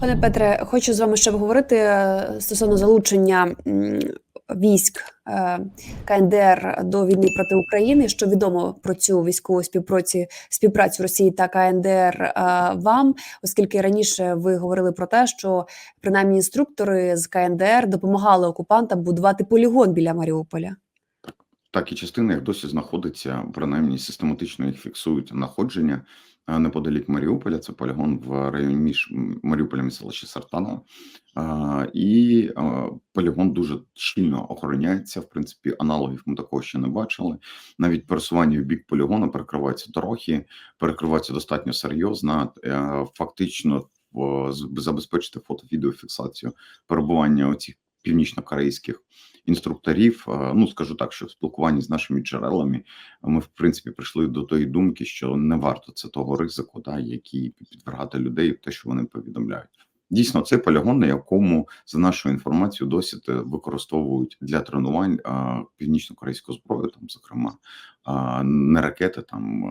Пане Петре, хочу з вами ще обговорити е, стосовно залучення військ е, КНДР до війни проти України. Що відомо про цю військову співпраці співпрацю Росії та КНДР е, вам, оскільки раніше ви говорили про те, що принаймні інструктори з КНДР допомагали окупантам будувати полігон біля Маріуполя. Так і частина їх досі знаходиться, принаймні систематично їх фіксують находження неподалік Маріуполя. Це полігон в районі між Маріуполем і селища Сартаново. Е, І е, полігон дуже щільно охороняється. В принципі, аналогів ми такого ще не бачили. Навіть пересування в бік полігону перекриваються дороги, перекриваються достатньо серйозно. Е, Фактично забезпечити фото-відеофіксацію перебування оцих північно-корейських інструкторів. Е, Ну скажу так, що в спілкуванні з нашими джерелами ми в принципі прийшли до тої думки, що не варто це того ризику, да, який підвергати людей те, що вони повідомляють. Дійсно, це полігон, на якому за нашою інформацією досі використовують для тренувань північно-корейську зброю, там, зокрема, не ракети, там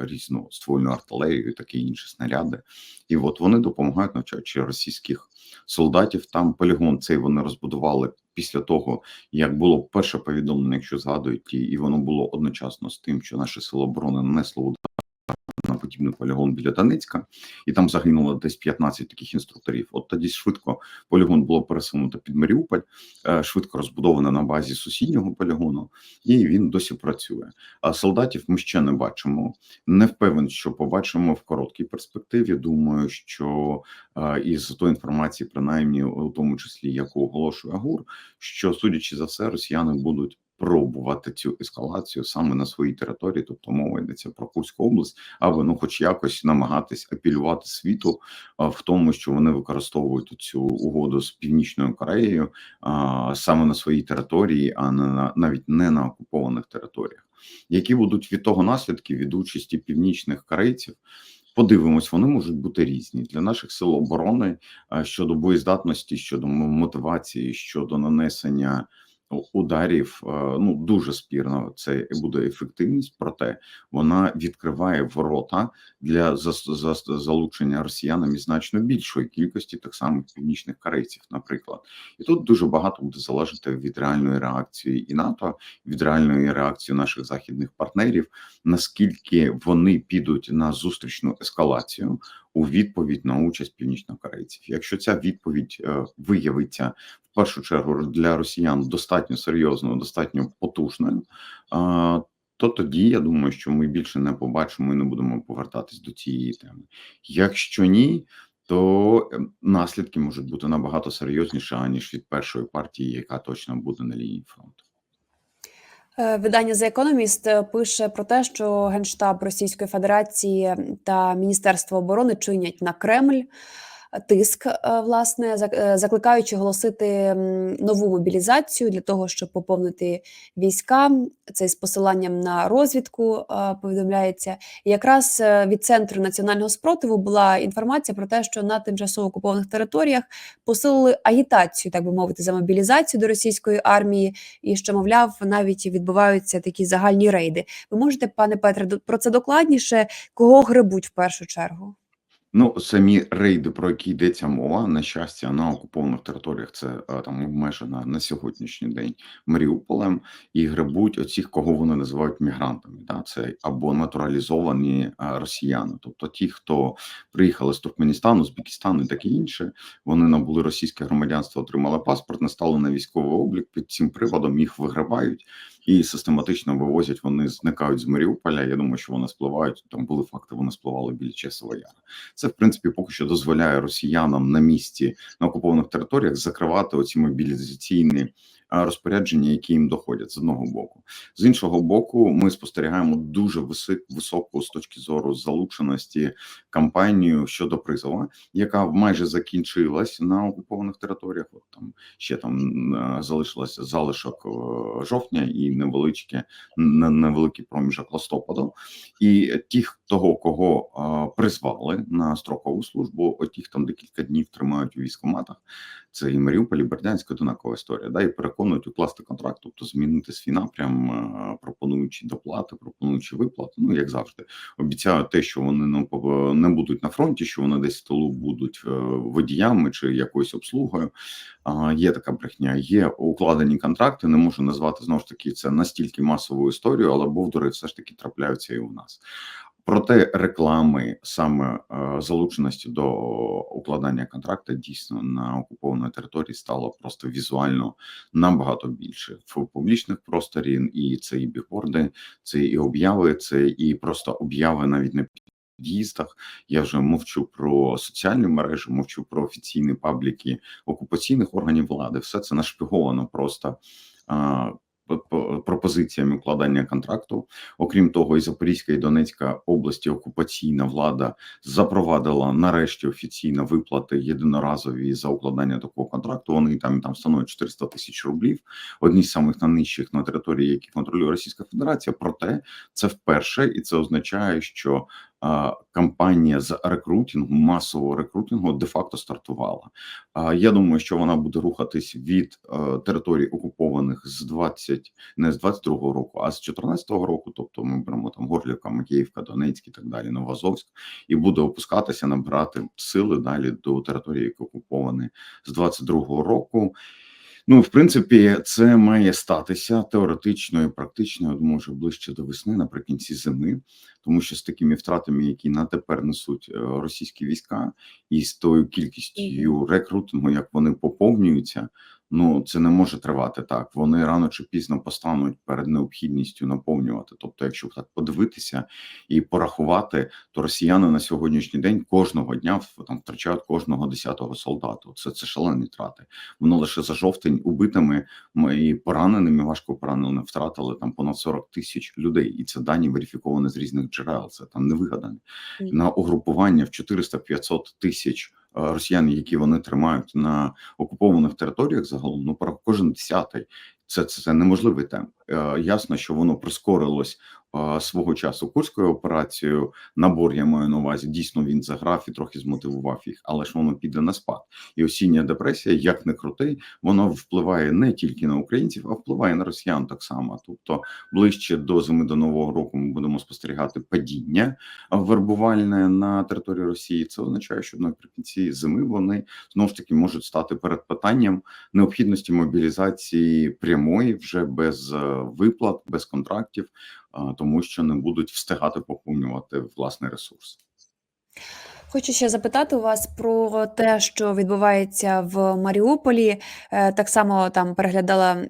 різну ствольну артилерію, і такі інші снаряди. І от вони допомагають навчаючи російських солдатів. Там полігон цей вони розбудували після того, як було перше повідомлення, якщо згадують, і, воно було одночасно з тим, що наші сили оборони нанесли удар подібний полігон біля Донецька, і там загинуло десь 15 таких інструкторів. От тоді швидко полігон було пересунуто під Маріуполь, е, швидко розбудовано на базі сусіднього полігону, і він досі працює. А солдатів ми ще не бачимо. Не впевнений, що побачимо в короткій перспективі. Думаю, що е, із тої інформації, принаймні, у тому числі яку оголошує ГУР, що судячи за все, росіяни будуть. Пробувати цю ескалацію саме на своїй території, тобто мова йдеться про Курську область, аби ну, хоч якось намагатись апелювати світу в тому, що вони використовують цю угоду з північною Кореєю а, саме на своїй території, а не на навіть не на окупованих територіях. Які будуть від того наслідки від участі північних корейців? Подивимось, вони можуть бути різні для наших сил оборони щодо боєздатності, щодо мотивації, щодо нанесення ударів. е, Ну дуже спірно це буде ефективність, проте вона відкриває ворота для залучення росіянами значно більшої кількості так само північних корейців, наприклад, і тут дуже багато буде залежати від реальної реакції і НАТО, від реальної реакції наших західних партнерів, наскільки вони підуть на зустрічну ескалацію у відповідь на участь північнокорейців. Якщо ця відповідь е, виявиться першу чергу для росіян достатньо серйозною, достатньо потужною. То тоді я думаю, що ми більше не побачимо і не будемо повертатись до цієї теми. Якщо ні, то е, наслідки можуть бути набагато серйозніші аніж від першої партії, яка точно буде на лінії фронту. Е, Видання The Economist пише про те, що Генштаб Російської Федерації та Міністерство оборони чинять на Кремль тиск, е, власне, е, закликаючи оголосити м, нову мобілізацію для того, щоб поповнити війська. Це з посиланням на розвідку е, повідомляється. І якраз від центру національного спротиву була інформація про те, що на тимчасово окупованих територіях посилили агітацію, так би мовити, за мобілізацію до російської армії і що, мовляв, навіть відбуваються такі загальні рейди. Ви можете, пане Петре, про це докладніше, кого гребуть в першу чергу? Ну, самі рейди, про які йдеться мова, на щастя, на окупованих територіях це е, там обмежено на сьогоднішній день Маріуполем і грабують оцих, кого вони називають мігрантами. Да? Це або натуралізовані е, росіяни, тобто ті, хто приїхали з Туркменістану, Узбекистану і таке інше, вони набули російське громадянство, отримали паспорт, не стали на військовий облік. Під цим приводом їх виграбають і систематично вивозять. Вони зникають з Маріуполя. Я думаю, що вони спливають. Там були факти, вони спливали біля Часова Яра. Це в принципі поки що дозволяє росіянам на місці на окупованих територіях закривати оці мобілізаційні розпорядження, які їм доходять з одного боку. З іншого боку, ми спостерігаємо дуже високу з точки зору залученості кампанію щодо призова, яка майже закінчилась на окупованих територіях. От там ще там залишилося залишок е, жовтня і невеличке не- невеликий проміжок листопаду. І ті, того, кого призвали на строкову службу, от їх там декілька днів тримають у військоматах. Це і Маріуполь, і Бердянськ, одинакова історія. Да, і переконують укласти контракт, тобто змінити свій напрям, пропонуючи доплати, пропонуючи виплати. Ну як завжди, обіцяють те, що вони ну, не будуть на фронті, що вони десь в тилу будуть е, водіями чи якоюсь обслугою. А, Є така брехня, є укладені контракти. Не можу назвати знову ж таки це настільки масовою історією, але бовдури все ж таки трапляються і у нас. Проте реклами саме е, залученості до укладання контракту дійсно на окупованій території стало просто візуально набагато більше в публічних просторі. І це і бігборди, це і обяви, це і просто обяви навіть на під'їздах. Я вже мовчу про соціальні мережі, мовчу про офіційні пабліки окупаційних органів влади. Все це нашпіговано просто. Пропозиціями укладання контракту, окрім того, і Запорізька і Донецька області окупаційна влада запровадила нарешті офіційно виплати єдиноразові за укладання такого контракту. Вони там там становлять 400 тисяч рублів. Одні з самих найнижчих на території, які контролює Російська Федерація. Проте це вперше, і це означає, що кампанія з рекрутингу, масового рекрутингу, де-факто стартувала. Я думаю, що вона буде рухатись від е, територій окупованих з 20, не з 22-го року, а з 14-го року. Тобто ми беремо там Горлівка, Макіївка, Донецьк і так далі, Новоазовськ, і буде опускатися, набирати сили далі до території, які окуповані з 22-го року. Ну, в принципі, це має статися теоретично і практично, я думаю, вже ближче до весни, наприкінці зими, тому що з такими втратами, які на тепер несуть е, російські війська, і з тою кількістю рекрутингу, як вони поповнюються, ну це не може тривати так. Вони рано чи пізно постануть перед необхідністю наповнювати. Тобто, якщо так подивитися і порахувати, то росіяни на сьогоднішній день кожного дня там втрачають кожного десятого солдату. Це це шалені трати. Воно лише за жовтень убитими і пораненими, важко пораненими втратили там понад 40 тисяч людей, і це дані верифіковані з різних джерел. Це там не вигадане на угрупування в 400-500 тисяч е, росіян, які вони тримають на окупованих територіях. Загалом ну про кожен десятий. Це, це, це неможливий темп. Е, ясно, що воно прискорилось свого часу курською операцією. Набор я маю на увазі. Дійсно він заграв і трохи змотивував їх, але ж воно піде на спад. І осіння депресія, як не крутий, воно впливає не тільки на українців, а впливає на росіян так само. Тобто, ближче до зими до нового року ми будемо спостерігати падіння вербувальне на території Росії. Це означає, що наприкінці зими вони знову ж таки можуть стати перед питанням необхідності мобілізації прямої вже без е, виплат, без контрактів, тому що не будуть встигати поповнювати власний ресурс. Хочу ще запитати у вас про те, що відбувається в Маріуполі. Е, Так само там переглядала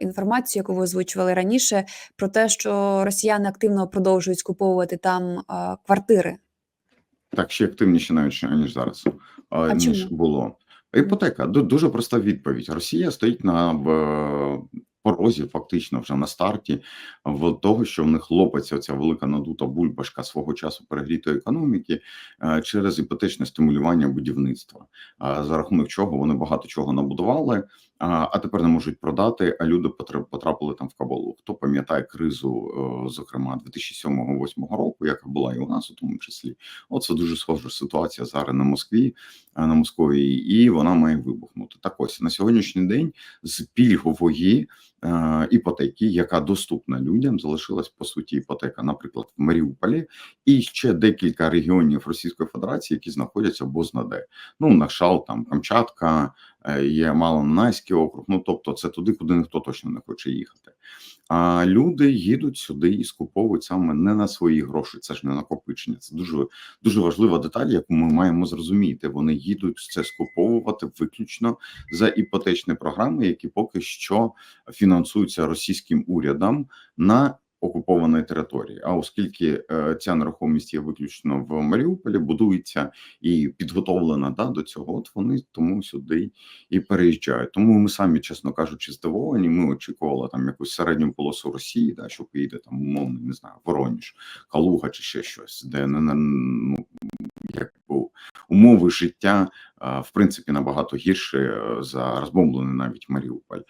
інформацію, яку ви озвучували раніше, про те, що росіяни активно продовжують скуповувати там квартири. Так, ще активніше навіть ніж зараз, А ніж чому? було. Іпотека дуже проста відповідь. Росія стоїть на порозі, фактично вже на старті в того, що в них лопається оця велика надута бульбашка свого часу перегрітої економіки е, через іпотечне стимулювання будівництва, е, за рахунок чого вони багато чого набудували, а, а тепер не можуть продати. А люди потра- потрапили там в кабалу. Хто пам'ятає кризу, е, зокрема 2007-2008 року, яка була і у нас у тому числі. Оце дуже схожа ситуація зараз на Москві, е, на Московії, і вона має вибухнути. Так ось на сьогоднішній день з пільгової е, іпотеки, яка доступна людям, залишилась по суті іпотека, наприклад, в Маріуполі, і ще декілька регіонів Російської Федерації, які знаходяться бознаде. Ну, Нашал, там Камчатка, е, є Малонайський округ. Ну тобто, це туди, куди ніхто точно не хоче їхати. А люди їдуть сюди і скуповують саме не на свої гроші. Це ж не накопичення. Це дуже дуже важлива деталь, яку ми маємо зрозуміти. Вони їдуть це скуповувати виключно за іпотечні програми, які поки що фінансуються російським урядом на окупованій території. А оскільки е, ця нерухомість є виключно в Маріуполі, будується і підготовлена да, до цього, от вони тому сюди і переїжджають. Тому ми самі, чесно кажучи, здивовані. Ми очікували там якусь середню полосу Росії, да, що поїде там умовно, не знаю, Вороніж, Калуга чи ще щось, де не ну як би, умови життя в принципі набагато гірше е, за розбомблений навіть Маріуполь.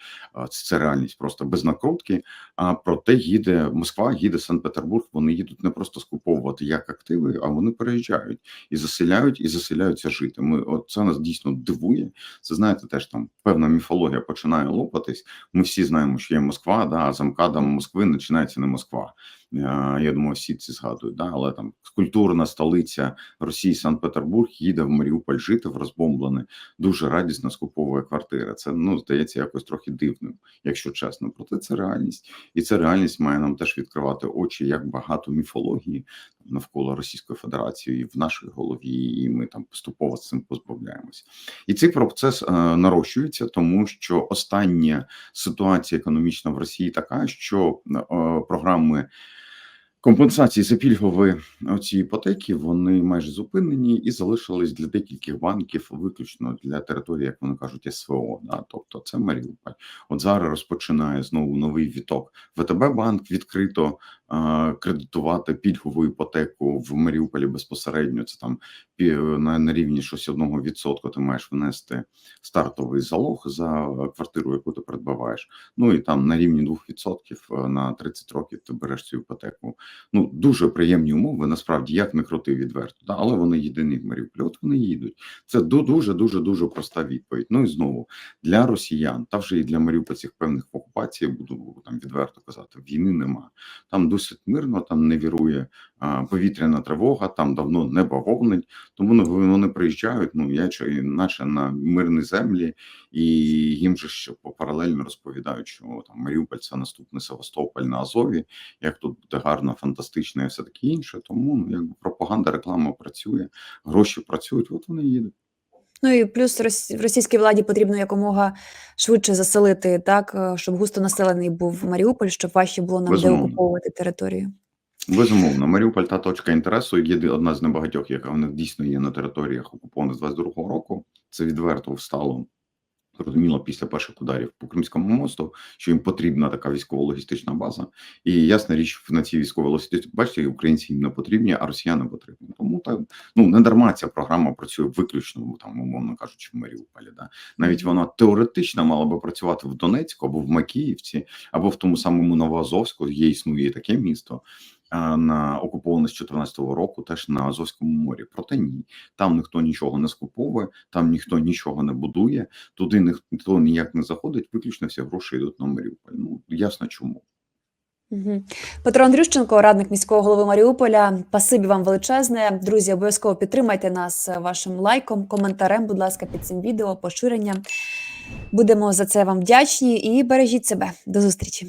Це, реальність просто без накрутки. А проте їде Москва, їде Санкт-Петербург. Вони їдуть не просто скуповувати як активи, а вони переїжджають і заселяють, і заселяються жити. Ми от це нас дійсно дивує. Це знаєте, теж там певна міфологія починає лопатись. Ми всі знаємо, що є Москва, да, а за МКАДом Москви починається не Москва. Е, Я думаю, всі ці згадують, да, але там культурна столиця Росії, Санкт-Петербург їде в Маріуполь жити в розбомблене, дуже радісно скуповує квартири. Це ну здається якось трохи дивним, якщо чесно. Проте це реальність, і ця реальність має нам теж відкривати очі, як багато міфології навколо Російської Федерації в нашій голові, і ми там поступово з цим позбавляємося. І цей процес е, нарощується, тому що остання ситуація економічна в Росії така, що е, програми. Компенсації за пільгові оці іпотеки вони майже зупинені і залишились для декількох банків виключно для території, як вони кажуть, СВО. Да? Тобто це Маріуполь. От зараз розпочинає знову новий віток. ВТБ банк відкрито е, кредитувати пільгову іпотеку в Маріуполі безпосередньо. Це там на, на рівні щось одного відсотку. Ти маєш внести стартовий залог за квартиру, яку ти придбаваєш. Ну і там на рівні 2% на 30 років ти береш цю іпотеку. Ну дуже приємні умови. Насправді, як не крути відверто, да? але вони єдині в Маріуполі. От вони їдуть. Це дуже дуже дуже проста відповідь. Ну і знову для росіян, та вже і для маріупольців певних окупацій, буду там відверто казати, війни нема. Там досить мирно, там не вірує а, повітряна тривога, там давно не бавовнить. Тому вони, вони приїжджають, ну я чи наче на мирні землі, і їм же ще паралельно розповідають, що там Маріуполь це наступний Севастополь на Азові, як тут буде гарно, фантастично і все таке інше. Тому ну якби пропаганда, реклама працює, гроші працюють, от вони їдуть. Ну і плюс рос- російській владі потрібно якомога швидше заселити, так, е, щоб густо населений був Маріуполь, щоб важче було нам Безумовно. деокуповувати територію. Безумовно, Маріуполь та точка інтересу є одна з небагатьох, яка вона дійсно є на територіях окупованих з 22-го року. Це відверто встало. Зрозуміло, після перших ударів по Кримському мосту, що їм потрібна така військово-логістична база. І ясна річ, на цій військовій логістичній бачите, українці їм не потрібні, а росіяни потрібні. Тому так ну не дарма ця програма працює виключно там, умовно кажучи, в Маріуполі. Да? Навіть вона теоретично мала би працювати в Донецьку або в Макіївці, або в тому самому Новоазовську. Є існує таке місто. На окуповане з 14-го року, теж на Азовському морі. Проте ні, там ніхто нічого не скуповує, там ніхто нічого не будує, туди ніхто ніяк не заходить. Виключно всі гроші йдуть на Маріуполь. Ну ясно чому. Петро Андрющенко, радник міського голови Маріуполя. Пасибі вам величезне. Друзі, обов'язково підтримайте нас вашим лайком, коментарем, будь ласка, під цим відео, поширенням. Будемо за це вам вдячні і бережіть себе. До зустрічі.